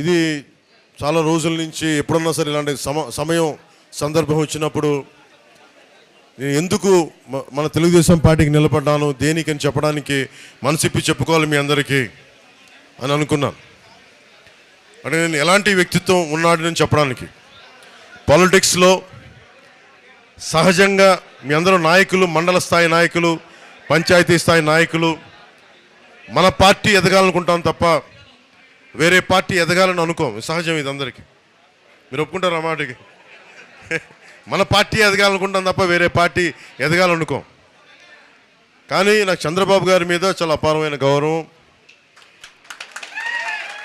ఇది చాలా రోజుల నుంచి ఎప్పుడన్నా సరే ఇలాంటి సమ సమయం సందర్భం వచ్చినప్పుడు నేను ఎందుకు మన తెలుగుదేశం పార్టీకి నిలబడ్డాను దేనికని చెప్పడానికి మనసిప్పి చెప్పుకోవాలి మీ అందరికీ అని అనుకున్నాను. అంటే నేను ఎలాంటి వ్యక్తిత్వం ఉన్నాడని చెప్పడానికి. పాలిటిక్స్లో సహజంగా మీ అందరూ నాయకులు మండల స్థాయి నాయకులు పంచాయతీ స్థాయి నాయకులు మన పార్టీ ఎదగాలనుకుంటాం తప్ప వేరే పార్టీ ఎదగాలని అనుకోం. సహజం ఇది అందరికీ. మీరు ఒప్పుకుంటారు ఆ మాటకి మన పార్టీ ఎదగాలనుకుంటాం తప్ప వేరే పార్టీ ఎదగాలనుకోం. కానీ నాకు చంద్రబాబు గారి మీద చాలా అపారమైన గౌరవం.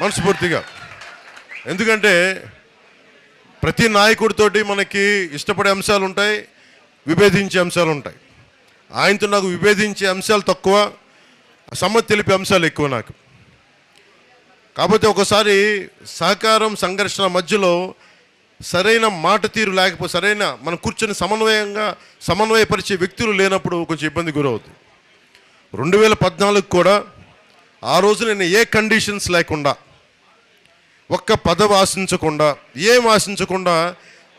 మనస్ఫూర్తిగా. ఎందుకంటే ప్రతి నాయకుడితోటి మనకి ఇష్టపడే అంశాలు ఉంటాయి విభేదించే అంశాలు ఉంటాయి. ఆయనతో నాకు విభేదించే అంశాలు తక్కువ సమ్మతి తెలిపే అంశాలు ఎక్కువ నాకు. కాకపోతే ఒకసారి సహకారం సంఘర్షణ మధ్యలో సరైన మాట తీరు లేకపోతే సరైన మనం కూర్చొని సమన్వయంగా సమన్వయపరిచే వ్యక్తులు లేనప్పుడు కొంచెం ఇబ్బంది గురవుతుంది. రెండు వేల పద్నాలుగు కూడా ఆ రోజు నేను ఏ కండిషన్స్ లేకుండా ఒక్క పదవి ఆశించకుండా ఏం ఆశించకుండా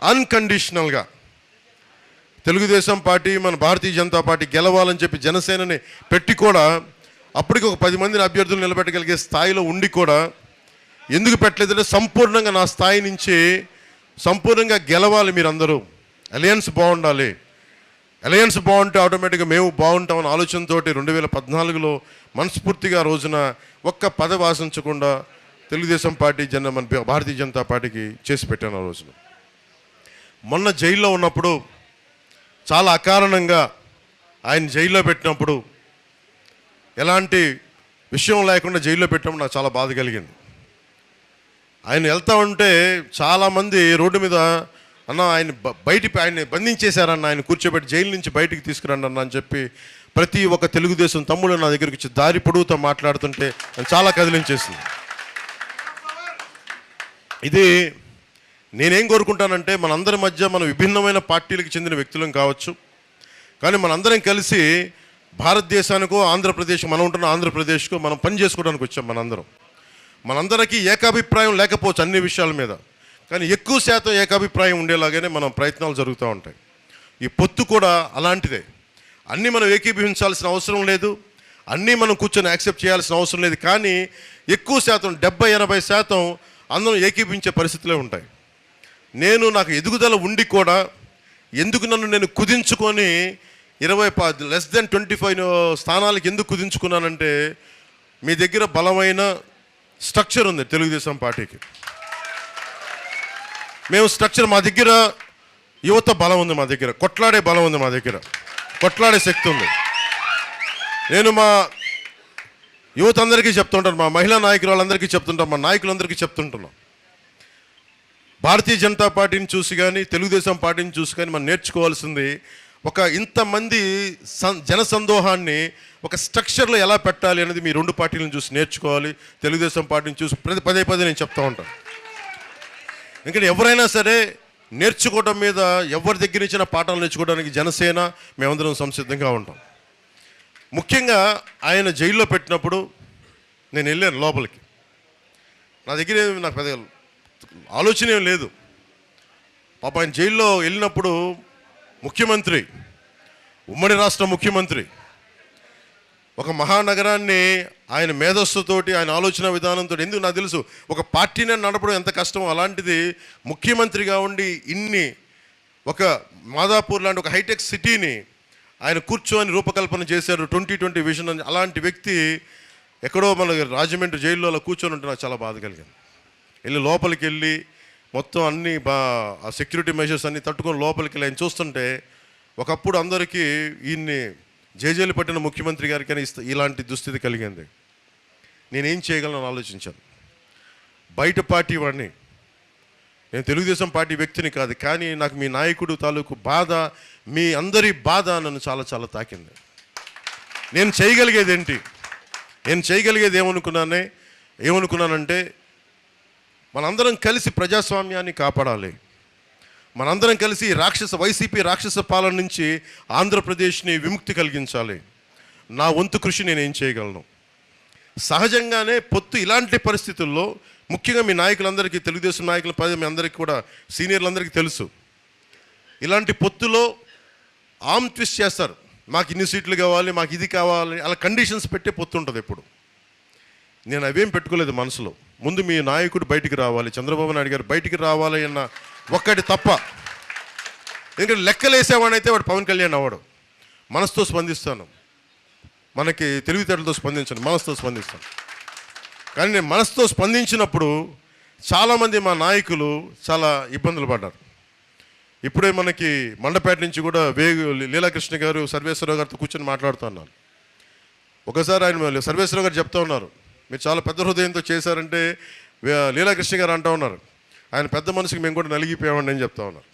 అన్కండిషనల్గా తెలుగుదేశం పార్టీ మన భారతీయ జనతా పార్టీ గెలవాలని చెప్పి జనసేనని పెట్టి కూడా అప్పటికి ఒక పది మందిని అభ్యర్థులు నిలబెట్టగలిగే స్థాయిలో ఉండి కూడా ఎందుకు పెట్టలేదంటే సంపూర్ణంగా నా స్థాయి నుంచి సంపూర్ణంగా గెలవాలి మీరందరూ. అలయన్స్ బాగుండాలి. అలయన్స్ బాగుంటే ఆటోమేటిక్గా మేము బాగుంటామన్న ఆలోచనతో రెండు వేల పద్నాలుగులో మనస్ఫూర్తిగా రోజున ఒక్క పదవి ఆశించకుండా తెలుగుదేశం పార్టీ జన మన భారతీయ జనతా పార్టీకి చేసి పెట్టాను ఆ రోజున. మొన్న జైల్లో ఉన్నప్పుడు చాలా అకారణంగా ఆయన జైల్లో పెట్టినప్పుడు ఎలాంటి విషయం లేకుండా జైల్లో పెట్టడం నాకు చాలా బాధ కలిగింది. ఆయన వెళ్తా ఉంటే చాలామంది రోడ్డు మీద అన్న ఆయన బయట ఆయన బంధించేశారన్న ఆయన కూర్చోబెట్టి జైలు నుంచి బయటికి తీసుకురండి అన్న అని చెప్పి ప్రతి ఒక్క తెలుగుదేశం తమ్ముడు నా దగ్గరికి వచ్చి దారి పొడుగుతో మాట్లాడుతుంటే నేను చాలా కదిలించేసింది. ఇది నేనేం కోరుకుంటానంటే మనందరి మధ్య మన విభిన్నమైన పార్టీలకు చెందిన వ్యక్తులం కావచ్చు. కానీ మనందరం కలిసి భారతదేశానికో ఆంధ్రప్రదేశ్ మనం ఉంటున్న ఆంధ్రప్రదేశ్కు మనం పని చేసుకోవడానికి వచ్చాం మనందరం. మనందరికీ ఏకాభిప్రాయం లేకపోవచ్చు అన్ని విషయాల మీద. కానీ ఎక్కువ శాతం ఏకాభిప్రాయం ఉండేలాగానే మనం ప్రయత్నాలు జరుగుతూ ఉంటాయి. ఈ పొత్తు కూడా అలాంటిదే. అన్నీ మనం ఏకీభవించాల్సిన అవసరం లేదు. అన్నీ మనం కూర్చొని యాక్సెప్ట్ చేయాల్సిన అవసరం లేదు. కానీ ఎక్కువ శాతం డెబ్బై ఎనభై శాతం అందరం ఏకీపించే పరిస్థితులే ఉంటాయి. నేను నాకు ఎదుగుదల ఉండి కూడా ఎందుకు నన్ను నేను కుదించుకొని ఇరవై లెస్ దెన్ ట్వంటీ ఫైవ్ స్థానాలకు ఎందుకు కుదించుకున్నానంటే మీ దగ్గర బలమైన స్ట్రక్చర్ ఉంది తెలుగుదేశం పార్టీకి. మేము స్ట్రక్చర్ మా దగ్గర యువత బలం ఉంది మా దగ్గర కొట్లాడే బలం ఉంది మా దగ్గర కొట్లాడే శక్తి ఉంది. నేను మా యువత అందరికీ చెప్తుంటాను మా మహిళా నాయకులు వాళ్ళందరికీ చెప్తుంటాం మా నాయకులందరికీ చెప్తుంటున్నాం. భారతీయ జనతా పార్టీని చూసి కానీ తెలుగుదేశం పార్టీని చూసి కానీ మనం నేర్చుకోవాల్సింది ఒక ఇంతమంది సం జనసందోహాన్ని ఒక స్ట్రక్చర్లో ఎలా పెట్టాలి అనేది మీ రెండు పార్టీలను చూసి నేర్చుకోవాలి. తెలుగుదేశం పార్టీని చూసి ప్రతి పదే పదే నేను చెప్తూ ఉంటాను. ఎందుకంటే ఎవరైనా సరే నేర్చుకోవడం మీద ఎవరి దగ్గర ఇచ్చిన పాఠాలు నేర్చుకోవడానికి జనసేన మేమందరం సంసిద్ధంగా ఉంటాం. ముఖ్యంగా ఆయన జైల్లో పెట్టినప్పుడు నేను వెళ్ళాను లోపలికి. నా దగ్గర నాకు పెద్ద ఆలోచన ఏం లేదు. పాప ఆయన జైల్లో వెళ్ళినప్పుడు ముఖ్యమంత్రి ఉమ్మడి రాష్ట్ర ముఖ్యమంత్రి. ఒక మహానగరాన్ని ఆయన మేధస్సుతోటి ఆయన ఆలోచన విధానంతో ఎందుకు నాకు తెలుసు? ఒక పార్టీనే నడపడం ఎంత కష్టం అలాంటిది ముఖ్యమంత్రిగా ఉండి ఇన్ని ఒక మాదాపూర్ లాంటి ఒక హైటెక్ సిటీని ఆయన కూర్చొని రూపకల్పన చేశారు. ట్వంటీ ట్వంటీ విజన్ అని అలాంటి వ్యక్తి ఎక్కడో మన రాజమండ్రి జైల్లో అలా కూర్చొని ఉంటే నాకు చాలా బాధ కలిగింది. వెళ్ళి లోపలికి వెళ్ళి మొత్తం అన్ని బా ఆ సెక్యూరిటీ మెజర్స్ అన్ని తట్టుకొని లోపలికి వెళ్ళి చూస్తుంటే ఒకప్పుడు అందరికీ ఈయన్ని జేజేలు పట్టిన ముఖ్యమంత్రి గారికి అని ఇస్త- ఇలాంటి దుస్థితి కలిగింది. నేనేం చేయగలను ఆలోచించాను. బయట పార్టీ వాడిని. నేను తెలుగుదేశం పార్టీ వ్యక్తిని కాదు కానీ నాకు మీ నాయకుడు తాలూకు బాధ మీ అందరి బాధ నన్ను చాలా చాలా తాకింది. నేను చేయగలిగేది ఏంటి నేను చేయగలిగేది ఏమనుకున్నానే ఏమనుకున్నానంటే మనందరం కలిసి ప్రజాస్వామ్యాన్ని కాపాడాలి. మనందరం కలిసి రాక్షస వైసీపీ రాక్షస పాలన నుంచి ఆంధ్రప్రదేశ్ని విముక్తి కలిగించాలి. నా వంతు కృషి నేను ఏం చేయగలను? సహజంగానే పొత్తు ఇలాంటి పరిస్థితుల్లో ముఖ్యంగా మీ నాయకులందరికీ తెలుగుదేశం నాయకుల పది మీ అందరికీ కూడా సీనియర్లందరికీ తెలుసు. ఇలాంటి పొత్తులో ఆమ్ ట్విస్ట్ చేస్తారు. మాకు ఇన్ని సీట్లు కావాలి మాకు ఇది కావాలి అలా కండిషన్స్ పెట్టే పొత్తు ఉంటుంది ఎప్పుడు. నేను అవేం పెట్టుకోలేదు మనసులో. ముందు మీ నాయకుడు బయటికి రావాలి చంద్రబాబు నాయుడు గారు బయటికి రావాలి అన్న ఒక్కటి తప్ప. ఎందుకంటే లెక్కలేసేవాడైతే వాడు పవన్ కళ్యాణ్ అవ్వడు. మనసుతో స్పందిస్తాను. మనకి తెలివితేటలతో స్పందించను మనసుతో స్పందిస్తాను. కానీ నేను మనసుతో స్పందించినప్పుడు చాలామంది మా నాయకులు చాలా ఇబ్బందులు పడ్డారు. ఇప్పుడే మనకి మండపేట నుంచి కూడా వేగు లీలాకృష్ణ గారు సర్వేశ్వరరావు గారితో కూర్చొని మాట్లాడుతున్నారు. ఒకసారి ఆయన సర్వేశ్వరరావు గారు చెప్తా ఉన్నారు. మీరు చాలా పెద్ద హృదయంతో చేశారంటే లీలాకృష్ణ గారు అంటా ఉన్నారు. ఆయన పెద్ద మనసుకి మేము కూడా నలిగిపోయామండి అని చెప్తా ఉన్నారు.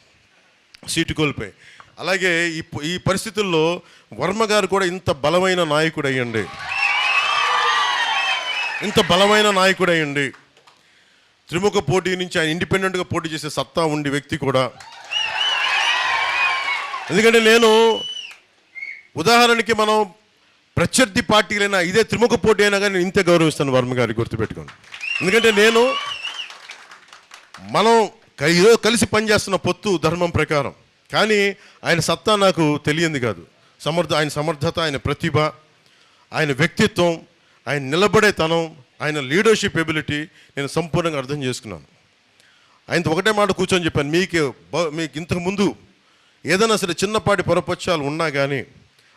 సీటు కోల్పోయి. అలాగే ఈ ఈ పరిస్థితుల్లో వర్మ గారు కూడా ఇంత బలమైన నాయకుడు అయ్యండి ఇంత బలమైన నాయకుడు అయ్యండి త్రిముఖ పోటీ నుంచి ఆయన ఇండిపెండెంట్గా పోటీ చేసే సత్తా ఉండి వ్యక్తి కూడా. ఎందుకంటే నేను ఉదాహరణకి మనం ప్రత్యర్థి పార్టీలైనా ఇదే త్రిముఖ పోటీ అయినా కానీ ఇంత గౌరవిస్తాను వర్మ గారి గుర్తుపెట్టుకోండి ఎందుకంటే నేను మనం ఈరోజు కలిసి పనిచేస్తున్న పొత్తు ధర్మం ప్రకారం. కానీ ఆయన సత్తా నాకు తెలియంది కాదు. సమర్థ ఆయన సమర్థత ఆయన ప్రతిభ ఆయన వ్యక్తిత్వం ఆయన నిలబడే తనం ఆయన లీడర్షిప్ ఎబిలిటీ నేను సంపూర్ణంగా అర్థం చేసుకున్నాను. ఆయనతో ఒకటే మాట కూర్చొని చెప్పాను మీకు మీకు ఇంతకు ముందు ఏదైనా సరే చిన్నపాటి పొరపక్షాలు ఉన్నా కానీ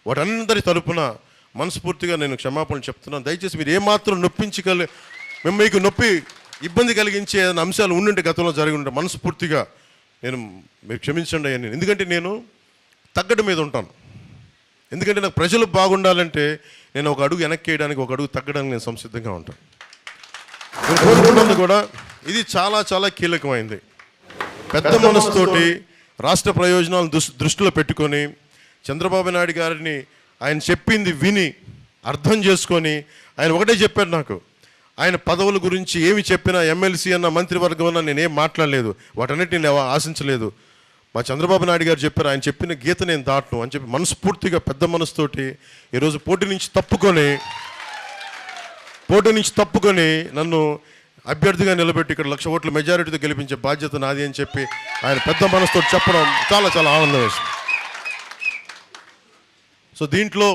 వాటందరి తరపున మనస్ఫూర్తిగా నేను క్షమాపణలు చెప్తున్నాను. దయచేసి మీరు ఏమాత్రం నొప్పించగల మేము మీకు నొప్పి ఇబ్బంది కలిగించే ఏదైనా అంశాలు ఉండింటే గతంలో జరిగి ఉంటే మనస్ఫూర్తిగా నేను మీరు క్షమించండి అని ఎందుకంటే నేను తగ్గడం మీద ఉంటాను. ఎందుకంటే నాకు ప్రజలు బాగుండాలంటే నేను ఒక అడుగు వెనక్కి వేయడానికి ఒక అడుగు తగ్గడానికి నేను సంసిద్ధంగా ఉంటాను. నేను కూడా ఇది చాలా చాలా కీలకమైంది. పెద్ద మనసుతోటి రాష్ట్ర ప్రయోజనాలను దృష్టిలో పెట్టుకొని చంద్రబాబు నాయుడు గారిని ఆయన చెప్పింది విని అర్థం చేసుకొని ఆయన ఒకటే చెప్పారు నాకు. ఆయన పదవుల గురించి ఏమి చెప్పినా ఎమ్మెల్సీ అన్న మంత్రివర్గం అన్న నేనేం మాట్లాడలేదు. వాటన్నిటిని నేను ఆశించలేదు. మా చంద్రబాబు నాయుడు గారు చెప్పారు ఆయన చెప్పిన గీత నేను దాటను అని చెప్పి మనస్ఫూర్తిగా పెద్ద మనసుతోటి ఈరోజు పోటీ నుంచి తప్పుకొని పోటీ నుంచి తప్పుకొని నన్ను అభ్యర్థిగా నిలబెట్టి ఇక్కడ లక్ష ఓట్ల మెజారిటీతో గెలిపించే బాధ్యత నాది అని చెప్పి ఆయన పెద్ద మనసుతో చెప్పడం చాలా చాలా ఆనందం వేసింది. సో దీంట్లో